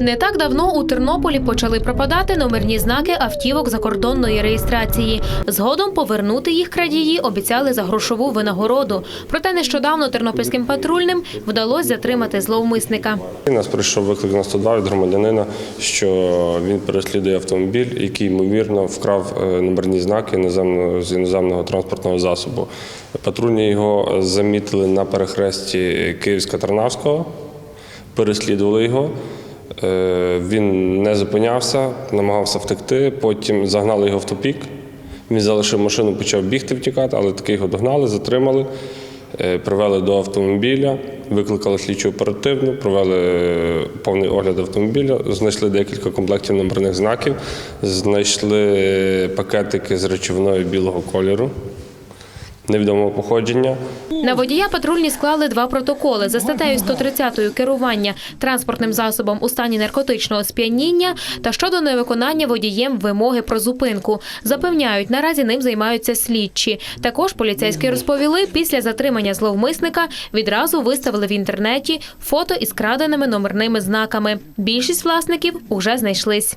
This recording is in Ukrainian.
Не так давно у Тернополі почали пропадати номерні знаки автівок закордонної реєстрації. Згодом повернути їх крадії обіцяли за грошову винагороду. Проте нещодавно тернопільським патрульним вдалося затримати зловмисника. Нас прийшов виклик на 102 від громадянина, що він переслідує автомобіль, який ймовірно вкрав е, номерні знаки з іноземного транспортного засобу. Патрульні його замітили на перехресті Київська-Тарнавського, переслідували його. Е, Він не зупинявся, намагався втекти, потім загнали його в тупік. Він залишив машину, почав бігти, втікати, але таки його догнали, затримали. Е, Привели до автомобіля, викликали слідчу оперативну, провели е, повний огляд автомобіля, знайшли декілька комплектів номерних знаків, знайшли пакетики з речовиною білого кольору невідомого походження. На водія патрульні склали два протоколи за статтею 130 керування транспортним засобом у стані наркотичного сп'яніння та щодо невиконання водієм вимоги про зупинку. Запевняють, наразі ним займаються слідчі. Також поліцейські розповіли, після затримання зловмисника відразу виставили в інтернеті фото із краденими номерними знаками. Більшість власників уже знайшлись.